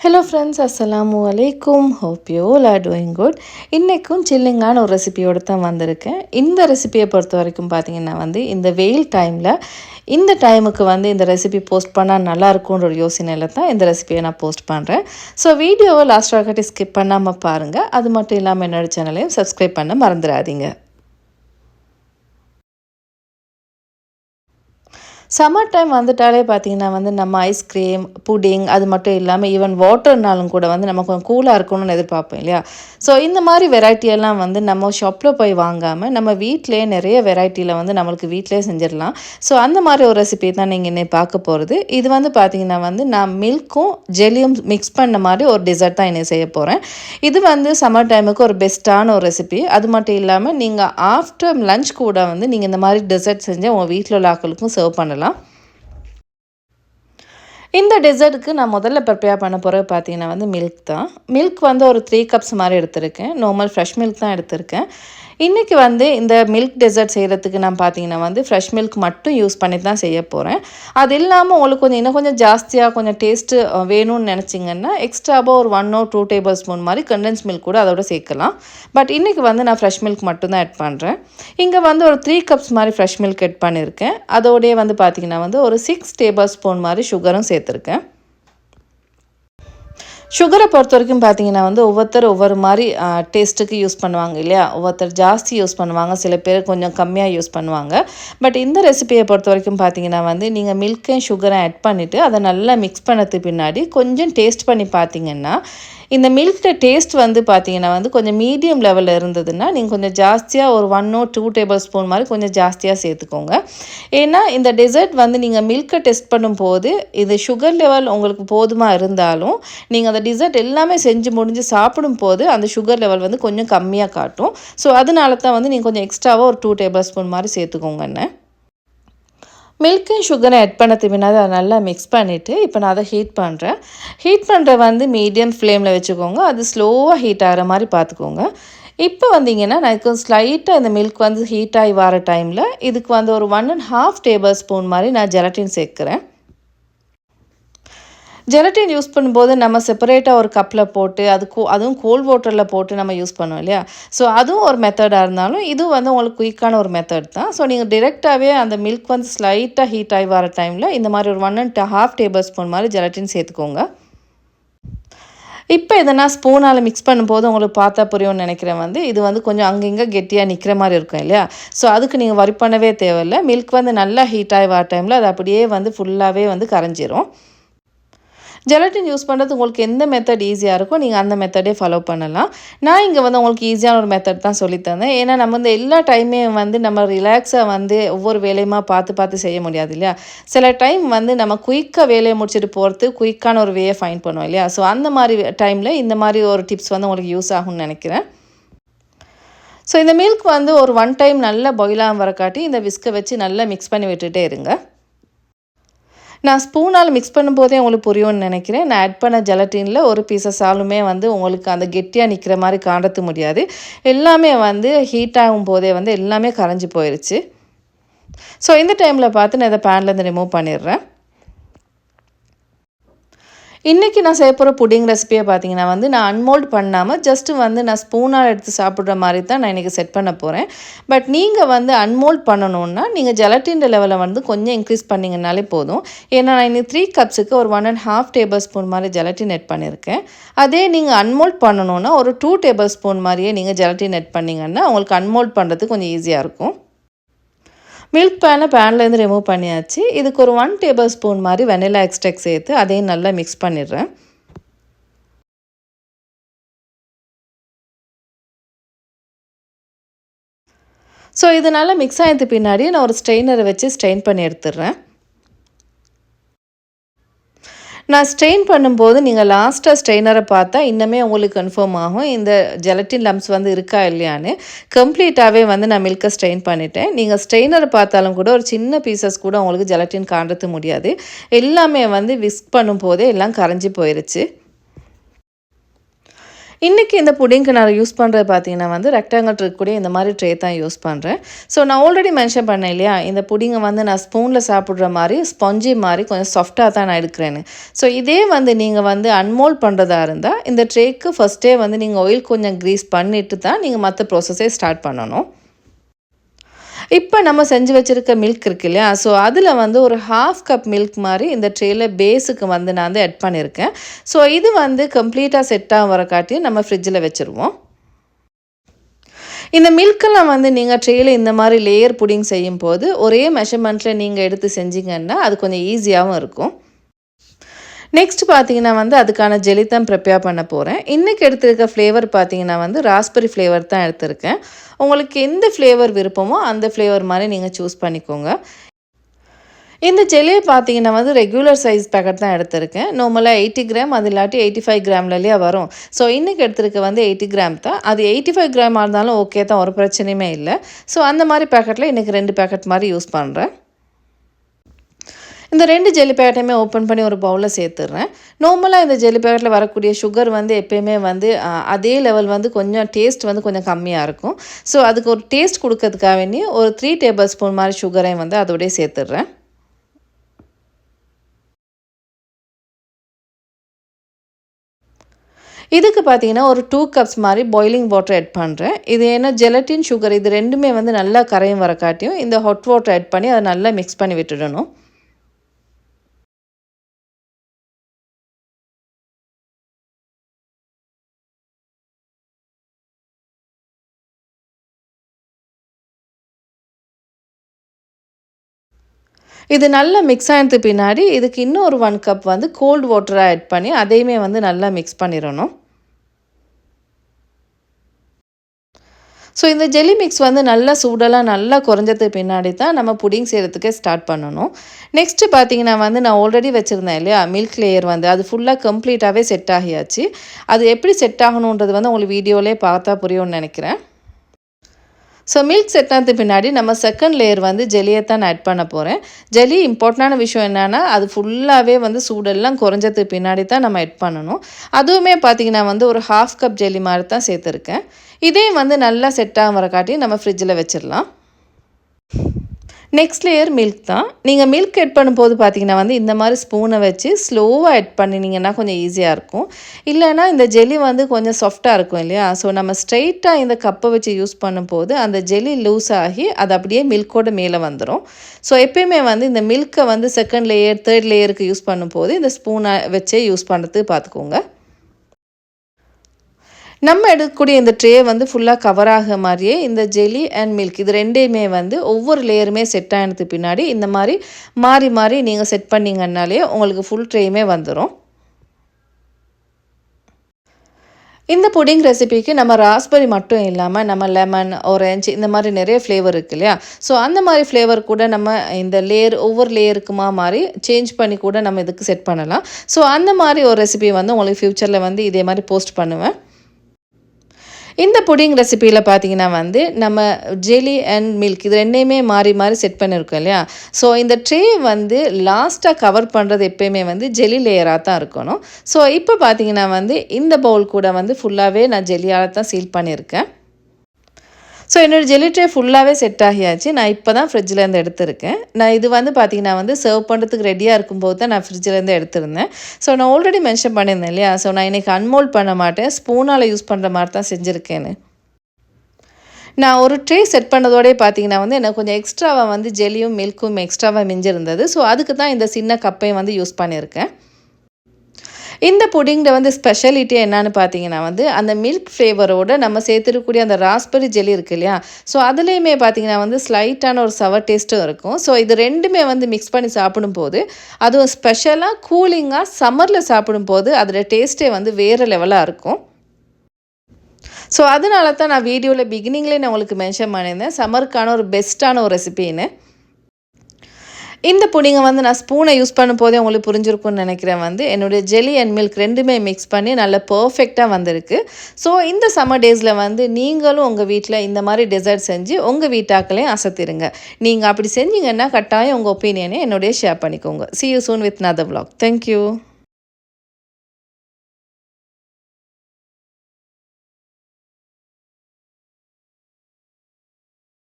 Hello friends அஸ்ஸலாமு அலைக்கும் hope you all are doing good இன்றைக்கும் சில்லிங்கான ஒரு ரெசிபியோடு தான் வந்திருக்கேன். இந்த ரெசிபியை பொறுத்த வரைக்கும் பார்த்தீங்கன்னா வந்து இந்த வெயில் டைமில் இந்த டைமுக்கு வந்து இந்த ரெசிபி போஸ்ட் பண்ணால் நல்லா ஒரு யோசனையில் தான் இந்த ரெசிபியை நான் போஸ்ட் பண்ணுறேன் ஸோ வீடியோவை லாஸ்ட் வரைக்கும் ஸ்கிப் பண்ணாமல் பாருங்கள் அது மட்டும் இல்லாமல் என்னோடய சேனலையும் சப்ஸ்கிரைப் பண்ண மறந்துடாதீங்க. சம்மர் டைம் வந்துட்டாலே பார்த்தீங்கன்னா வந்து நம்ம ஐஸ்கிரீம் புடிங் அது மட்டும் இல்லாமல் ஈவன் வாட்டர்னாலும் கூட வந்து நம்ம கொஞ்சம் கூலாக இருக்கணும்னு எதிர்பார்ப்போம் இல்லையா? ஸோ இந்த மாதிரி வெரைட்டியெல்லாம் வந்து நம்ம ஷாப்பில் போய் வாங்காமல் நம்ம வீட்டிலே நிறைய வெரைட்டியில் வந்து நம்மளுக்கு வீட்டிலே செஞ்சிடலாம். ஸோ அந்த மாதிரி ஒரு ரெசிபி தான் நீங்கள் இன்னைக்கு பார்க்க போகிறது இது வந்து பார்த்தீங்கன்னா வந்து நான் மில்க்கும் ஜெல்லியும் மிக்ஸ் பண்ண மாதிரி ஒரு டிசர்ட் தான் இன்னைக்கு செய்ய போகிறேன் இது வந்து சம்மர் டைமுக்கு ஒரு பெஸ்ட்டான ஒரு ரெசிபி அது மட்டும் இல்லாமல் நீங்கள் ஆஃப்டர் லஞ்ச் கூட வந்து நீங்கள் இந்த மாதிரி டெசர்ட் செஞ்சு உங்கள் வீட்டில் உள்ள ஆக்களுக்கும் சர்வ் பண்ணலாம். இந்த டெசர்ட்டுக்கு நான் முதல்ல ப்ரிப்பேர் பண்ண போகிறது பார்த்தீங்கன்னா வந்து மில்க் தான். மில்க் வந்து ஒரு த்ரீ கப்ஸ் மாதிரி எடுத்திருக்கேன். நார்மல் ஃப்ரெஷ் மில்க் தான் எடுத்திருக்கேன். இன்றைக்கி வந்து இந்த மில்க் டெசர்ட் செய்கிறதுக்கு நான் பார்த்தீங்கன்னா வந்து ஃப்ரெஷ் மில்க் மட்டும் யூஸ் பண்ணி தான் செய்ய போகிறேன் அது இல்லாமல் உங்களுக்கு கொஞ்சம் இன்னும் கொஞ்சம் ஜாஸ்தியாக கொஞ்சம் டேஸ்ட்டு வேணும்னு நினச்சிங்கன்னா எக்ஸ்ட்ராவாக ஒரு one or two table spoon மாதிரி கண்டென்ஸ் மில்க் கூட அதோட சேர்க்கலாம். பட் இன்றைக்கி வந்து நான் ஃப்ரெஷ் மில்க் மட்டும் தான் ஆட் பண்ணுறேன் இங்கே வந்து ஒரு த்ரீ கப்ஸ் மாதிரி ஃப்ரெஷ் மில்க் ஆட் பண்ணியிருக்கேன் அதோடய வந்து பார்த்திங்கன்னா வந்து ஒரு சிக்ஸ் டேபிள் ஸ்பூன் மாதிரி சுகரும் சேர்த்துருக்கேன். சுகரை பொறுத்த வரைக்கும் பார்த்தீங்கன்னா வந்து ஒவ்வொருத்தர் ஒவ்வொரு மாதிரி டேஸ்ட்டுக்கு யூஸ் பண்ணுவாங்க இல்லையா? ஒவ்வொருத்தர் ஜாஸ்தி யூஸ் பண்ணுவாங்க. சில பேர் கொஞ்சம் கம்மியாக யூஸ் பண்ணுவாங்க. பட் இந்த ரெசிபியை பொறுத்த வரைக்கும் பார்த்தீங்கன்னா வந்து நீங்கள் மில்க்கையும் சுகரை ஆட் பண்ணிவிட்டு அதை நல்லா மிக்ஸ் பண்ணது பின்னாடி கொஞ்சம் டேஸ்ட் பண்ணி பார்த்தீங்கன்னா இந்த மில்கில் டேஸ்ட் வந்து பார்த்தீங்கன்னா வந்து கொஞ்சம் மீடியம் லெவலில் இருந்ததுன்னா நீங்கள் கொஞ்சம் ஜாஸ்தியாக ஒரு one or two table spoon மாதிரி கொஞ்சம் ஜாஸ்தியாக சேர்த்துக்கோங்க. ஏன்னா இந்த டெசர்ட் வந்து நீங்கள் மில்கை டெஸ்ட் பண்ணும்போது இது சுகர் லெவல் உங்களுக்கு போதுமாக இருந்தாலும் நீங்கள் அந்த டிசர்ட் எல்லாமே செஞ்சு முடிஞ்சு சாப்பிடும் போது அந்த சுகர் லெவல் வந்து கொஞ்சம் கம்மியாக காட்டும். ஸோ அதனால தான் வந்து நீங்கள் கொஞ்சம் எக்ஸ்ட்ராவாக ஒரு டூ டேபிள் ஸ்பூன் மாதிரி சேர்த்துக்கோங்கன்னு மில்க்கையும் சுகரை ஆட் பண்ணது திரும்பினா அதை நல்லா மிக்ஸ் பண்ணிவிட்டு இப்போ நான் அதை ஹீட் பண்ணுறேன் ஹீட் பண்ணுற வந்து மீடியம் ஃப்ளேமில் வச்சுக்கோங்க. அது ஸ்லோவாக ஹீட் ஆகிற மாதிரி பார்த்துக்கோங்க. இப்போ வந்தீங்கன்னா நான் ஸ்லைட்டாக இந்த மில்க் வந்து ஹீட் ஆகி வர டைமில் இதுக்கு வந்து ஒரு one and half table spoon மாதிரி நான் ஜெலட்டின் சேர்க்குறேன். ஜெலட்டின் யூஸ் பண்ணும்போது நம்ம செப்பரேட்டாக ஒரு கப்பில் போட்டு அது கோ அதுவும் கோல்ட் வாட்டரில் போட்டு நம்ம யூஸ் பண்ணுவோம் இல்லையா? ஸோ அதுவும் ஒரு மெத்தடாக இருந்தாலும் இதுவும் வந்து உங்களுக்கு குயிக்கான ஒரு மெத்தட் தான். ஸோ நீங்கள் டிரெக்டாகவே அந்த மில்க் வந்து ஸ்லைட்டாக ஹீட் ஆகி வர டைமில் இந்த மாதிரி ஒரு one and half table spoon மாதிரி ஜெலட்டின் சேர்த்துக்கோங்க. இப்போ எதனா ஸ்பூனால் மிக்ஸ் பண்ணும்போது உங்களுக்கு பார்த்தா புரியும்னு நினைக்கிறேன் வந்து இது வந்து கொஞ்சம் அங்கங்கே கெட்டியாக நிற்கிற மாதிரி இருக்கும் இல்லையா? ஸோ அதுக்கு நீங்கள் வரி பண்ணவே தேவையில்லை. மில்க் வந்து நல்லா ஹீட் ஆகி வர டைமில் அது அப்படியே வந்து ஃபுல்லாகவே வந்து கரைஞ்சிரும். ஜெலட்டின் யூஸ் பண்ணுறது உங்களுக்கு எந்த மெத்தட் ஈஸியாக இருக்கோ நீங்கள் அந்த மெத்தடே ஃபாலோ பண்ணலாம். நான் இங்கே வந்து உங்களுக்கு ஈஸியான ஒரு மெத்தட் தான் சொல்லித்தந்தேன் ஏன்னா நம்ம வந்து எல்லா டைமே வந்து நம்ம ரிலாக்ஸாக வந்து ஒவ்வொரு வேலையுமா பார்த்து பார்த்து செய்ய முடியாது இல்லையா? சில டைம் வந்து நம்ம குயிக்காக வேலையை முடிச்சுட்டு போகிறது குயிக்கான ஒரு வேயை ஃபைன் பண்ணுவோம் இல்லையா? ஸோ அந்த மாதிரி டைமில் இந்த மாதிரி ஒரு டிப்ஸ் வந்து உங்களுக்கு யூஸ் ஆகும்னு நினைக்கிறேன். ஸோ இந்த மில்க் வந்து ஒரு ஒன் டைம் நல்லா பாயிலாக வரக்காட்டி இந்த விஸ்கை வச்சு நல்லா மிக்ஸ் பண்ணி விட்டுட்டே இருங்க. நான் ஸ்பூனால் மிக்ஸ் பண்ணும்போதே உங்களுக்கு புரியும்னு நினைக்கிறேன். நான் ஆட் பண்ண ஜெலட்டினில் ஒரு பீசஸ் ஆளுமே வந்து உங்களுக்கு அந்த கெட்டியாக நிற்கிற மாதிரி காண்டத்து முடியாது. எல்லாமே வந்து ஹீட் ஆகும் போதே வந்து எல்லாமே கரைஞ்சி போயிடுச்சு ஸோ இந்த டைமில் பார்த்து நான் இதை பேன்லேருந்து ரிமூவ் பண்ணிடுறேன். இன்றைக்கி நான் செய்ய போகிற புடிங் ரெசிபியை பார்த்தீங்கன்னா வந்து நான் அன்மோல்ட் பண்ணாமல் ஜஸ்ட்டு வந்து நான் ஸ்பூனால் எடுத்து சாப்பிட்ற மாதிரி தான் நான் இன்றைக்கி செட் பண்ண போகிறேன் பட் நீங்கள் வந்து அன்மோல்ட் பண்ணணுன்னா நீங்கள் ஜெலட்டின் லெவலை வந்து கொஞ்சம் இன்க்ரீஸ் பண்ணிங்கனாலே போதும். ஏன்னா நான் இன்னைக்கு த்ரீ கப்ஸுக்கு ஒரு one and half table spoon மாதிரி ஜெலட்டின் எட் பண்ணியிருக்கேன் அதே நீங்கள் அன்மோல்ட் பண்ணணுன்னா ஒரு டூ டேபிள் ஸ்பூன் மாதிரியே நீங்கள் ஜெலட்டின் எட் பண்ணிங்கன்னா உங்களுக்கு அன்மோல்ட் பண்ணுறதுக்கு கொஞ்சம் ஈஸியாக இருக்கும். மில்க் பேனை பேன்லேருந்து ரிமூவ் பண்ணியாச்சு. இதுக்கு ஒரு ஒன் டேபிள் ஸ்பூன் மாதிரி வெனிலா எக்ஸ்ட்ராக்ட் சேர்த்து அதையும் நல்லா மிக்ஸ் பண்ணிடுறேன். ஸோ இதனால் மிக்ஸ் ஆகிட்டு பின்னாடி நான் ஒரு ஸ்ட்ரெயினரை வச்சு ஸ்ட்ரெயின் பண்ணி எடுத்துடுறேன். நான் ஸ்ட்ரெயின் பண்ணும்போது நீங்கள் லாஸ்ட்டாக ஸ்ட்ரெயினரை பார்த்தா இன்னுமே உங்களுக்கு கன்ஃபார்ம் ஆகும். இந்த ஜெலட்டின் லம்ஸ் வந்து இருக்கா இல்லையான்னு கம்ப்ளீட்டாகவே வந்து நான் மில்கை ஸ்ட்ரெயின் பண்ணிட்டேன். நீங்கள் ஸ்ட்ரெயினரை பார்த்தாலும் கூட ஒரு சின்ன பீசஸ் கூட உங்களுக்கு ஜெலட்டின் காண்றது முடியாது. எல்லாமே வந்து விஸ்க் பண்ணும்போதே எல்லாம் கரைஞ்சி போயிடுச்சு இன்றைக்கி இந்த புடிங்க்கு நான் யூஸ் பண்ணுறது பார்த்தீங்கன்னா வந்து ரெக்டாங்கல் இருக்கக்கூடிய இந்த மாதிரி ட்ரே தான் யூஸ் பண்ணுறேன் ஸோ நான் ஆல்ரெடி மென்ஷன் பண்ணேன் இல்லையா? இந்த புடிங்கை வந்து நான் ஸ்பூனில் சாப்பிட்ற மாதிரி ஸ்பஞ்சி மாதிரி கொஞ்சம் சாஃப்டாக தான் நான் எடுக்கிறேன்னு. ஸோ இதே வந்து நீங்கள் வந்து அன்மோல் பண்ணுறதா இருந்தால் இந்த ட்ரேக்கு ஃபஸ்ட்டே வந்து நீங்கள் ஆயில் கொஞ்சம் க்ரீஸ் பண்ணிவிட்டு தான் நீங்கள் மற்ற ப்ராசஸே ஸ்டார்ட் பண்ணணும். இப்போ நம்ம செஞ்சு வச்சுருக்க மில்க் இருக்கு இல்லையா? ஸோ அதில் வந்து ஒரு ஹாஃப் கப் மில்க் மாதிரி இந்த ட்ரேயில் பேஸுக்கு வந்து நான் வந்து ஆட் பண்ணியிருக்கேன் ஸோ இது வந்து கம்ப்ளீட்டாக செட்டாக வர காட்டியும் நம்ம ஃப்ரிட்ஜில் வச்சுருவோம். இந்த மில்க்கெல்லாம் வந்து நீங்கள் ட்ரேயில் இந்த மாதிரி லேயர் புடிங் செய்யும் போது ஒரே மெஷர்மெண்ட்டில் நீங்கள் எடுத்து செஞ்சீங்கன்னா அது கொஞ்சம் ஈஸியாகவும் இருக்கும். நெக்ஸ்ட் பார்த்தீங்கன்னா வந்து அதுக்கான ஜெலி தான் ப்ரிப்பேர் பண்ண போகிறேன் இன்றைக்கி எடுத்திருக்க ஃப்ளேவர் பார்த்தீங்கன்னா வந்து ராஸ்பெரி ஃப்ளேவர் தான் எடுத்திருக்கேன். உங்களுக்கு எந்த ஃப்ளேவர் விருப்பமோ அந்த ஃப்ளேவர் மாதிரி நீங்கள் சூஸ் பண்ணிக்கோங்க. இந்த ஜெல்லியை பார்த்தீங்கன்னா வந்து ரெகுலர் சைஸ் பேக்கெட் தான் எடுத்திருக்கேன். நார்மலாக எயிட்டி கிராம் அது இல்லாட்டி எயிட்டி ஃபைவ் கிராம்லலேயே வரும். ஸோ இன்றைக்கி எடுத்திருக்க வந்து எயிட்டி கிராம் தான். அது எயிட்டி ஃபைவ் கிராமாக இருந்தாலும் ஓகே தான் ஒரு பிரச்சனையுமே இல்லை. ஸோ அந்த மாதிரி பேக்கெட்டில் இன்றைக்கி ரெண்டு பேக்கெட் மாதிரி யூஸ் பண்ணுறேன் இந்த ரெண்டு ஜெல்லி பேக்கெட்டையுமே ஓப்பன் பண்ணி ஒரு பவுலில் சேர்த்துட்றேன். நார்மலாக இந்த ஜெல்லி பேக்கெட்டில் வரக்கூடிய சுகர் வந்து எப்பயுமே வந்து அதே லெவல் வந்து கொஞ்சம் டேஸ்ட் வந்து கொஞ்சம் கம்மியாக இருக்கும். ஸோ அதுக்கு ஒரு டேஸ்ட் கொடுக்கறதுக்காக வேண்டி ஒரு த்ரீ டேபிள் ஸ்பூன் மாதிரி சுகரையும் வந்து அதோடய சேர்த்துட்றேன். இதுக்கு பார்த்தீங்கன்னா ஒரு டூ கப்ஸ் மாதிரி பாயிலிங் வாட்டர் ஆட் பண்ணுறேன் இது ஏன்னா ஜெலட்டின் சுகர் இது ரெண்டுமே வந்து நல்லா கரையும் வர காட்டியும் இந்த ஹாட் வாட்டர் ஆட் பண்ணி அதை நல்லா மிக்ஸ் பண்ணி விட்டுடணும். இது நல்லா மிக்ஸ் ஆனது பின்னாடி இதுக்கு இன்னும் ஒரு ஒன் கப் வந்து கோல்டு வாட்டரை ஆட் பண்ணி அதையுமே வந்து நல்லா மிக்ஸ் பண்ணிடணும். ஸோ இந்த ஜெல்லி மிக்ஸ் வந்து நல்லா சூடெல்லாம் நல்லா குறைஞ்சது பின்னாடி தான் நம்ம புடிங் செய்கிறதுக்கே ஸ்டார்ட் பண்ணணும். நெக்ஸ்ட்டு பார்த்தீங்கன்னா வந்து நான் ஆல்ரெடி வச்சுருந்தேன் இல்லையா? மில்க் லேயர் வந்து அது ஃபுல்லாக கம்ப்ளீட்டாகவே செட் ஆகியாச்சு. அது எப்படி செட் ஆகணுன்றது வந்து உங்களுக்கு வீடியோவிலே பார்த்தா புரியும்னு நினைக்கிறேன். ஸோ மில்க் செட் ஆனது பின்னாடி நம்ம செகண்ட் லேயர் வந்து ஜெலியை தான் ஆட் பண்ண போகிறேன் ஜெலி இம்பார்ட்டண்டான விஷயம் என்னென்னா அது ஃபுல்லாகவே வந்து சூடெல்லாம் குறைஞ்சதுக்கு பின்னாடி தான் நம்ம ஆட் பண்ணணும். அதுவுமே பார்த்திங்கன்னா வந்து ஒரு ஹாஃப் கப் ஜெல்லி மாதிரி தான் சேர்த்துருக்கேன். இதையும் வந்து நல்லா செட் ஆகிற காட்டி நம்ம ஃப்ரிட்ஜில் வச்சிடலாம் நெக்ஸ்ட் லேயர் மில்க் தான். நீங்கள் மில்க் எட் பண்ணும்போது பார்த்தீங்கன்னா வந்து இந்த மாதிரி ஸ்பூனை வச்சு ஸ்லோவாக எட் பண்ணினீங்கன்னா கொஞ்சம் ஈஸியாக இருக்கும். இல்லைனா இந்த ஜெல்லி வந்து கொஞ்சம் சாஃப்டாக இருக்கும் இல்லையா? ஸோ நம்ம ஸ்ட்ரெயிட்டாக இந்த கப்பை வச்சு யூஸ் பண்ணும்போது அந்த ஜெல்லி லூஸ் ஆகி அது அப்படியே மில்க்கோட மேலே வந்துடும் ஸோ எப்பயுமே வந்து இந்த மில்க்கை வந்து செகண்ட் லேயர் தேர்ட் லேயருக்கு யூஸ் பண்ணும்போது இந்த ஸ்பூனை வச்சே யூஸ் பண்ணுறது பார்த்துக்கோங்க நம்ம எடுக்கக்கூடிய இந்த ட்ரே வந்து ஃபுல்லாக கவர் ஆக மாதிரியே இந்த ஜெலி அண்ட் மில்க் இது ரெண்டையுமே வந்து ஒவ்வொரு லேயருமே செட் ஆனதுக்கு பின்னாடி இந்த மாதிரி மாறி மாறி நீங்கள் செட் பண்ணிங்கன்னாலே உங்களுக்கு ஃபுல் ட்ரேயுமே வந்துடும் இந்த புடிங் ரெசிபிக்கு நம்ம ராஸ்பெரி மட்டும் இல்லாமல் நம்ம லெமன் ஆரஞ்சு இந்த மாதிரி நிறைய ஃப்ளேவர் இருக்கு இல்லையா? ஸோ அந்த மாதிரி ஃப்ளேவர் கூட நம்ம இந்த லேயர் ஒவ்வொரு லேயருக்குமா மாதிரி சேஞ்ச் பண்ணி கூட நம்ம இதுக்கு செட் பண்ணலாம். ஸோ அந்த மாதிரி ஒரு ரெசிபி வந்து உங்களுக்கு ஃப்யூச்சரில் வந்து இதே மாதிரி போஸ்ட் பண்ணுவேன். இந்த புடிங் ரெசிப்பியில் பார்த்தீங்கன்னா வந்து நம்ம ஜெலி அண்ட் மில்க் இது ரெண்டையுமே மாறி மாறி செட் பண்ணியிருக்கோம் இல்லையா? ஸோ இந்த ட்ரே வந்து லாஸ்ட்டாக கவர் பண்ணுறது எப்பயுமே வந்து ஜெலி லேயராக தான் இருக்கணும். ஸோ இப்போ பார்த்தீங்கன்னா வந்து இந்த பவுல் கூட வந்து ஃபுல்லாகவே நான் ஜெல்லியால் தான் சீல் பண்ணியிருக்கேன் ஸோ என்னோடய ஜெல்லி ட்ரே ஃபுல்லாகவே செட் ஆகியாச்சு. நான் இப்போ தான் ஃப்ரிட்ஜிலேருந்து எடுத்திருக்கேன். நான் இது வந்து பார்த்திங்கன்னா வந்து சர்வ் பண்ணுறதுக்கு ரெடியாக இருக்கும்போது தான் நான் ஃப்ரிட்ஜிலேருந்து எடுத்திருந்தேன். ஸோ நான் ஆல்ரெடி மென்ஷன் பண்ணியிருந்தேன் இல்லையா? ஸோ நான் இன்றைக்கி அன்மோல்ட் பண்ண மாட்டேன். ஸ்பூனால் யூஸ் பண்ணுற மாதிரி தான் செஞ்சுருக்கேன்னு. நான் ஒரு ட்ரே செட் பண்ணதோடய பார்த்தீங்கன்னா வந்து எனக்கு கொஞ்சம் எக்ஸ்ட்ராவாக வந்து ஜெல்லியும் மில்க்கும் எக்ஸ்ட்ராவாக மிஞ்சிருந்தது. ஸோ அதுக்கு தான் இந்த சின்ன கப்பையும் வந்து யூஸ் பண்ணியிருக்கேன். இந்த புடிங்கில் வந்து ஸ்பெஷாலிட்டி என்னன்னு பார்த்தீங்கன்னா வந்து அந்த மில்க் ஃப்ளேவரோட நம்ம சேர்த்துருக்கக்கூடிய அந்த ராஸ்பெரி ஜெல்லி இருக்கு இல்லையா? ஸோ அதுலேயுமே பார்த்தீங்கன்னா வந்து ஸ்லைட்டான ஒரு சவர் டேஸ்ட்டும் இருக்கும். ஸோ இது ரெண்டுமே வந்து மிக்ஸ் பண்ணி சாப்பிடும்போது அதுவும் ஸ்பெஷலாக கூலிங்காக சம்மரில் சாப்பிடும்போது அதோட டேஸ்ட்டே வந்து வேறு லெவலாக இருக்கும். ஸோ அதனால தான் நான் வீடியோவில் பிகினிங்லேயே நான் உங்களுக்கு மென்ஷன் பண்ணியிருந்தேன். சம்மருக்கான ஒரு பெஸ்ட்டான ஒரு ரெசிபின்னு இந்த புடிங்கை வந்து நான் ஸ்பூனை யூஸ் பண்ணும் போதே உங்களுக்கு புரிஞ்சிருக்கும்னு நினைக்கிறேன் வந்து. என்னுடைய ஜெல்லி அண்ட் மில்க் ரெண்டுமே மிக்ஸ் பண்ணி நல்லா பர்ஃபெக்டாக வந்திருக்கு. ஸோ இந்த சம்மர் டேஸில் வந்து நீங்களும் உங்கள் வீட்டில் இந்த மாதிரி டெசர்ட் செஞ்சு உங்கள் வீட்டாக்களையும் அசத்திருங்க. நீங்கள் அப்படி செஞ்சீங்கன்னா கட்டாயம் உங்கள் ஒப்பீனியனை என்னுடைய ஷேர் பண்ணிக்கோங்க. See you soon with another vlog thank you